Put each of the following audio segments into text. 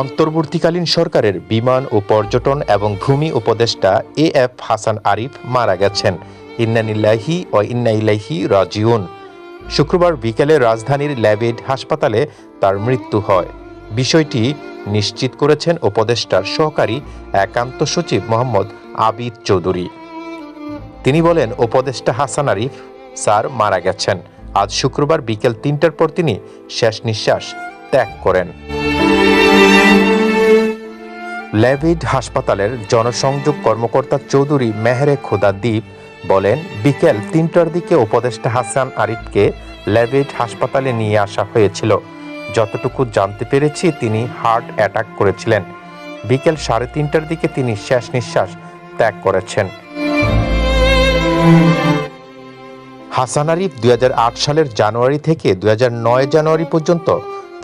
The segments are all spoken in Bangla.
অন্তর্বর্তীকালীন সরকারের বিমান ও পর্যটন এবং ভূমি উপদেষ্টা এ এফ হাসান আরিফ মারা গেছেন। ইন্নানিল্লাহি ও ইন্নাইলাহি রাজিউন। শুক্রবার বিকেলে রাজধানীর ল্যাবেড হাসপাতালে তার মৃত্যু হয়। বিষয়টি নিশ্চিত করেছেন উপদেষ্টার সহকারী একান্ত সচিব মোহাম্মদ আবিদ চৌধুরী। তিনি বলেন, উপদেষ্টা হাসান আরিফ, স্যার, মারা গেছেন। আজ শুক্রবার বিকেল তিনটার পর তিনি শেষ নিঃশ্বাস ত্যাগ করেন। ল্যাভিড হাসপাতালের জনসংযোগ কর্মকর্তা চৌধুরী মেহরে খোদা দ্বীপ বলেন, বিকেল তিনটার দিকে উপদেষ্টা হাসান আরিফকে ল্যাভিড হাসপাতালে নিয়ে আসা হয়েছিল। যতটুকু জানতে পেরেছি, তিনি হার্ট অ্যাটাক করেছিলেন। বিকেল সাড়ে তিনটার দিকে তিনি শেষ নিঃশ্বাস ত্যাগ করেছেন। হাসান আরিফ দুই হাজার আট সালের জানুয়ারি থেকে দু হাজার নয় জানুয়ারি পর্যন্ত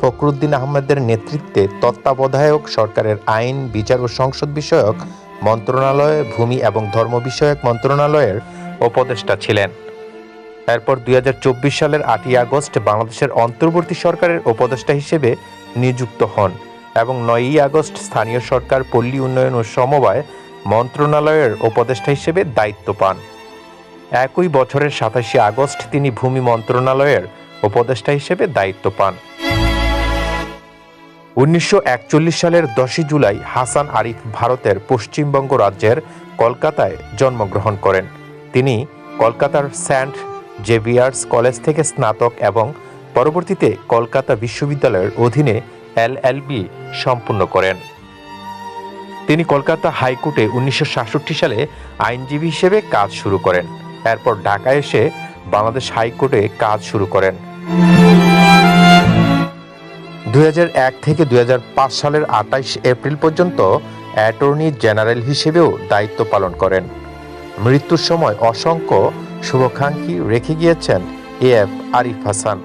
ফখরুদ্দিন আহমেদের নেতৃত্বে তত্ত্বাবধায়ক সরকারের আইন, বিচার ও সংসদ বিষয়ক মন্ত্রণালয়ে, ভূমি এবং ধর্ম বিষয়ক মন্ত্রণালয়ের উপদেষ্টা ছিলেন। এরপর দুই হাজার চব্বিশ সালের আটই আগস্ট বাংলাদেশের অন্তর্বর্তী সরকারের উপদেষ্টা হিসেবে নিযুক্ত হন এবং নয়ই আগস্ট স্থানীয় সরকার, পল্লী উন্নয়ন ও সমবায় মন্ত্রণালয়ের উপদেষ্টা হিসেবে দায়িত্ব পান। একই বছরের সাতাশে আগস্ট তিনি ভূমি মন্ত্রণালয়ের উপদেষ্টা হিসেবে দায়িত্ব পান। উনিশশো একচল্লিশ সালের দশই জুলাই হাসান আরিফ ভারতের পশ্চিমবঙ্গ রাজ্যের কলকাতায় জন্মগ্রহণ করেন। তিনি কলকাতার স্যান্ট জেভিয়ার্স কলেজ থেকে স্নাতক এবং পরবর্তীতে কলকাতা বিশ্ববিদ্যালয়ের অধীনে এলএলবি সম্পূর্ণ করেন। তিনি কলকাতা হাইকোর্টে উনিশশো সাতষট্টি সালে আইনজীবী হিসেবে কাজ শুরু করেন। এরপর ঢাকায় এসে বাংলাদেশ হাইকোর্টে কাজ শুরু করেন। দুই হাজার এক থেকে দু হাজার পাঁচ সালের আঠাইশ এপ্রিল পর্যন্ত অ্যাটর্নি জেনারেল হিসেবেও দায়িত্ব পালন করেন। মৃত্যুর সময় অসংখ্য শুভাকাঙ্ক্ষী রেখে গিয়েছেন এ এফ আরিফ হাসান।